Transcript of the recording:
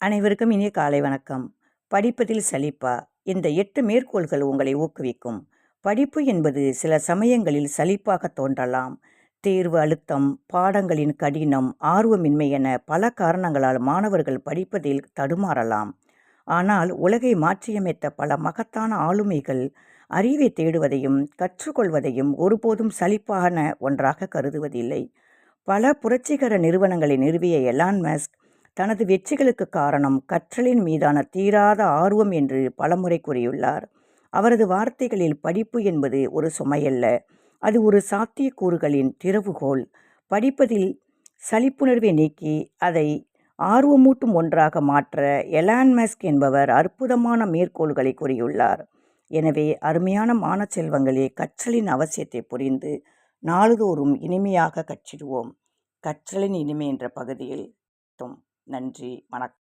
அனைவருக்கும் இனிய காலை வணக்கம். படிப்பதில் சலிப்பா? இந்த எட்டு மேற்கோள்கள் உங்களை ஊக்குவிக்கும். படிப்பு என்பது சில சமயங்களில் சலிப்பாக தோன்றலாம். தேர்வு அழுத்தம் பாடங்களின் கடினம் ஆர்வமின்மை என பல காரணங்களால் மாணவர்கள் படிப்பதில் தடுமாறலாம். ஆனால் உலகை மாற்றியமைத்த பல மகத்தான ஆளுமைகள் அறிவை தேடுவதையும் கற்றுக்கொள்வதையும் ஒருபோதும் சலிப்பான ஒன்றாக கருதுவதில்லை. பல புரட்சிகர நிறுவனங்களை நிறுவிய எலான் மஸ்க் தனது வெற்றிகளுக்கு காரணம் கற்றலின் மீதான தீராத ஆர்வம் என்று பலமுறை கூறியுள்ளார். அவரது வார்த்தைகளில் படிப்பு என்பது ஒரு சுமையல்ல. அது ஒரு சாத்தியக்கூறுகளின் திறவுகோல். படிப்பதில் சலிப்புணர்வை நீக்கி அதை ஆர்வமூட்டும் ஒன்றாக மாற்ற எலான் மஸ்க் என்பவர் அற்புதமான மேற்கோள்களை கூறியுள்ளார். எனவே அருமையான மாண செல்வங்களே கற்றலின் அவசியத்தை புரிந்து நாள்தோறும் இனிமையாக கற்றிடுவோம். கற்றலின் இனிமை என்ற பகுதியில் தும். நன்றி வணக்கம்.